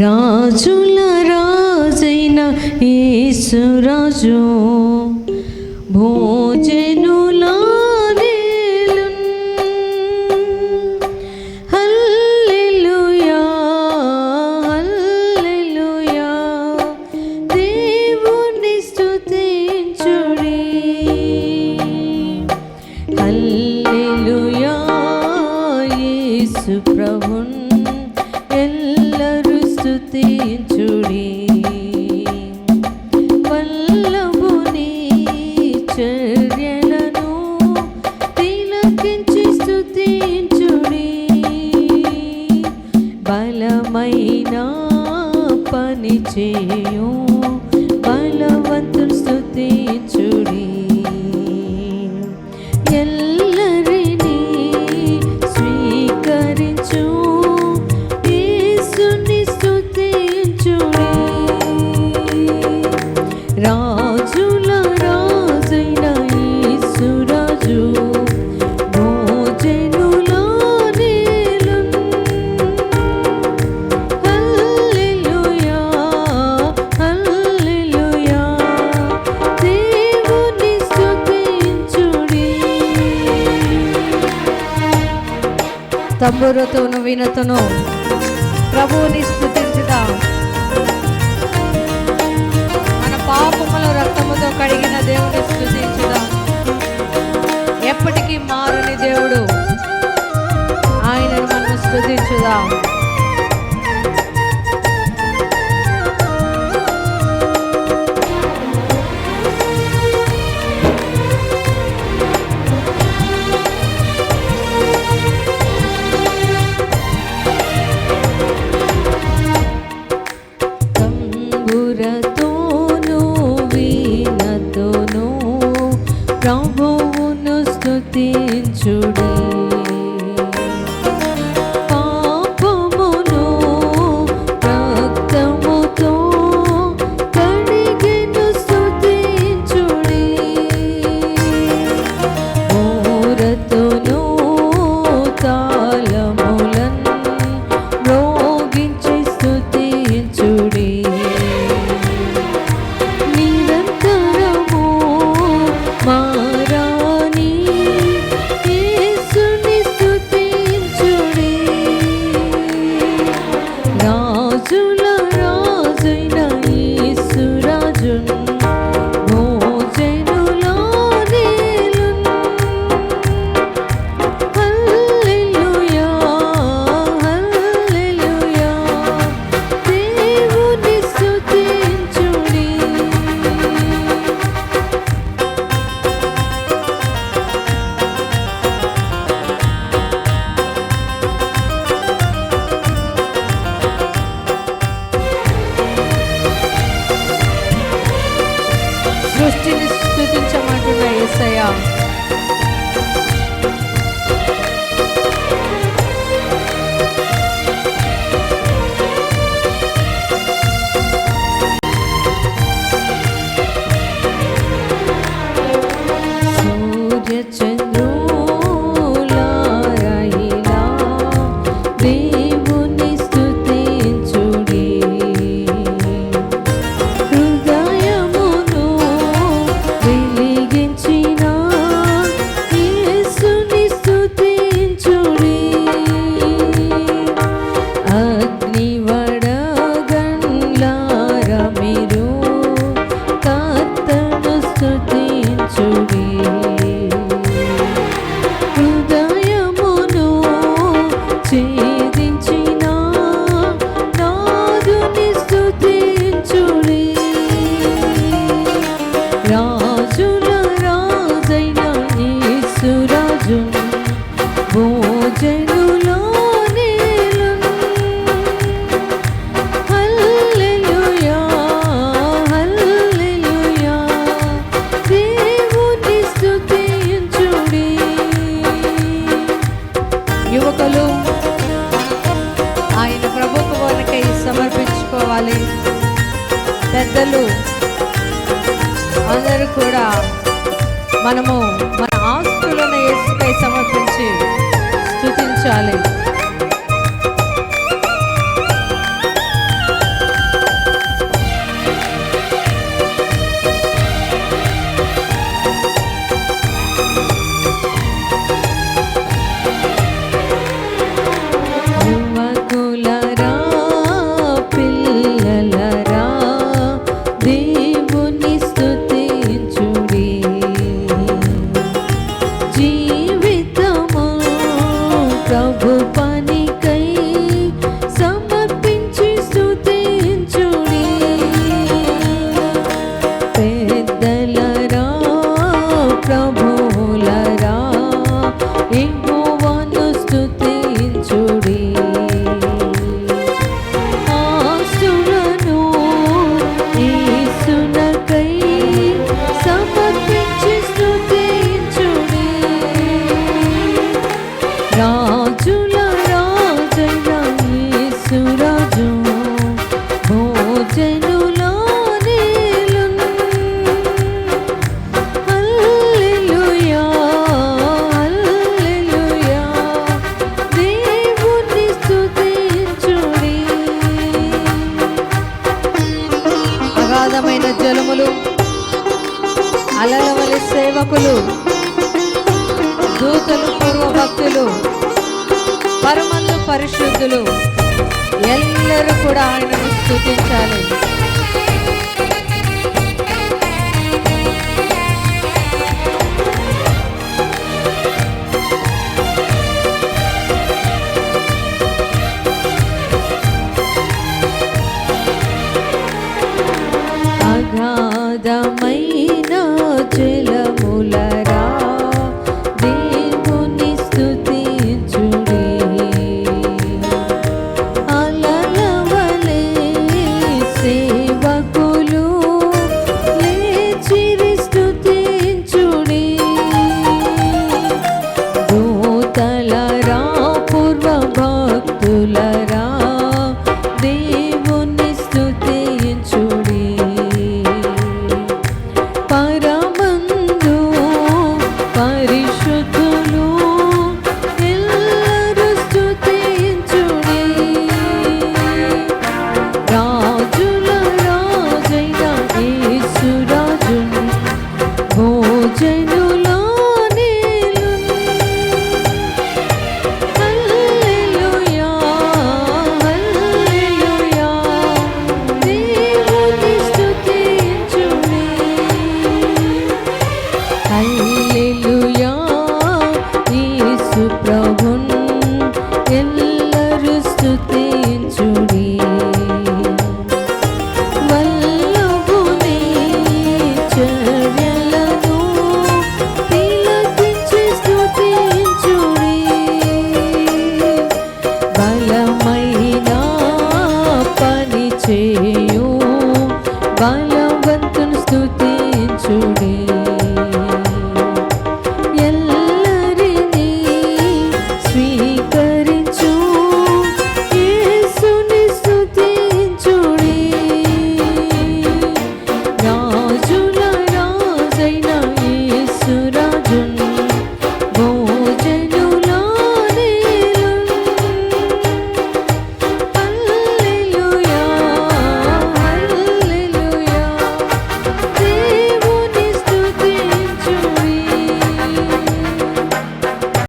రాజుల రాజైన యేసురాజు. భోజన తంబురుతోను వినతును ప్రభువుని స్థుతించుట మన పాపముల రక్తముతో కడిగిన దేవుని స్థుతించుదాం. ఎప్పటికీ మారని దేవుడు ఆయనను మనం స్థుతించుదాం. స్థుతించమంటున్న ఏసయ్యా sim సమర్పించుకోవాలి. పెద్దలు అందరూ కూడా మనము మన ఆస్తులను ఏసుకై సమర్పించి స్థుతించాలి భక్తులు పరమందు పరిశుద్ధులు ఎల్లరూ కూడా ఆయనను స్తుతించాలి.